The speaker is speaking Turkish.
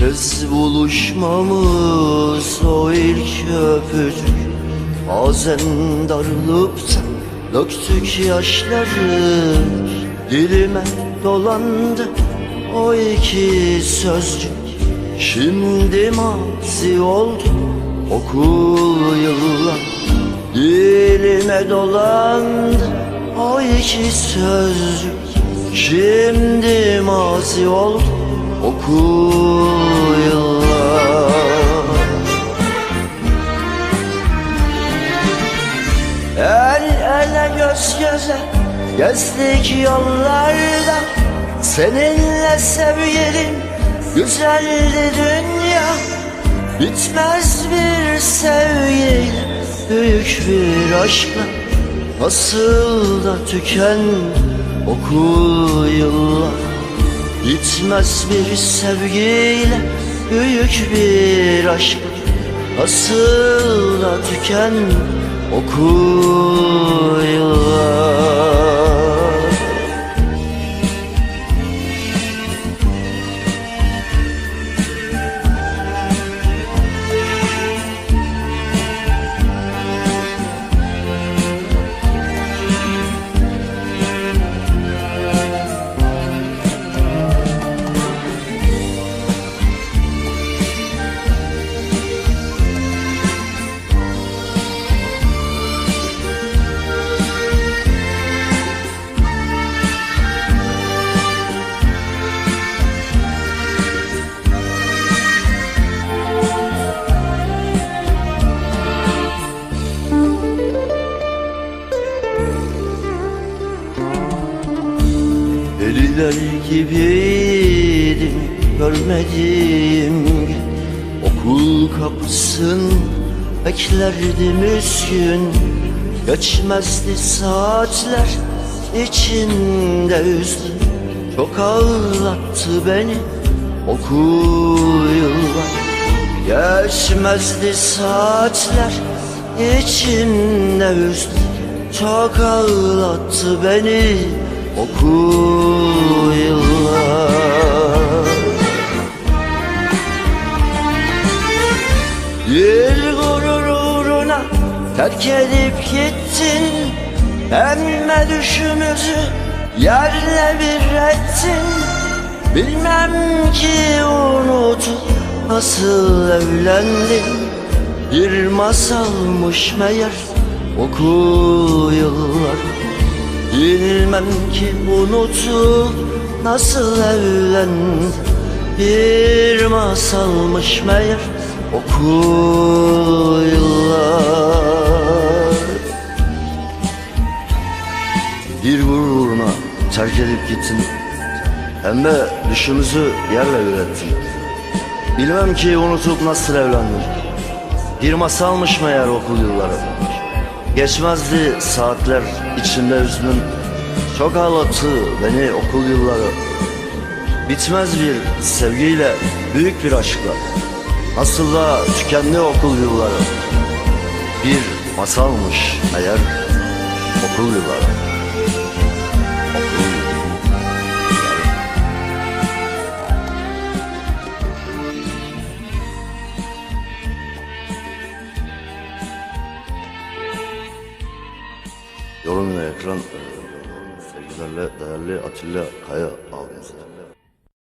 kez buluşmamız o ilk öpücük. Bazen darılıp da döktük yaşları. Dilime dolandı o iki sözcük. Şimdi mazi oldu okul yıllar. Dilime dolandı o iki sözcük. Şimdi mazi oldu okul yıllar. El ele göz göze gezdik yollarda. Seninle sevgilim güzeldi dünya. Bitmez bir sevgiyle büyük bir aşkla. Nasıl da tüken okul yıllar Bitmez bir sevgiyle büyük bir aşkla Nasıl da tüken okul Deliler gibiydim görmediğim gün Okul kapısın beklerdim üzgün Geçmezdi saatler içinde üzdü Çok ağlattı beni okul yıllar. Geçmezdi saatler içinde üzdü Çok ağlattı beni okul yıllar. Bir gurur uğruna terk edip gittin. Emme düşümüzü yerle bir ettin. Bilmem ki unutup nasıl evlendin. Bir masalmış meğer okul yıllar Bilmem ki unutup nasıl evlendin Bir masalmış meğer okul yıllar. Bir gururuna terk edip gittin. Hem de düşümüzü yerle ürettin Bilmem ki unutup nasıl evlendin. Bir masalmış meğer okul yılları Geçmezdi saatler içimde hüznün Çok ağlattı beni okul yılları. Bitmez bir sevgiyle büyük bir aşkla. Nasıl da tükendi okul yılları. Bir masalmış meğer okul yılları Yorum ve ekran e, sevgilerle değerli Atilla Kaya abimize.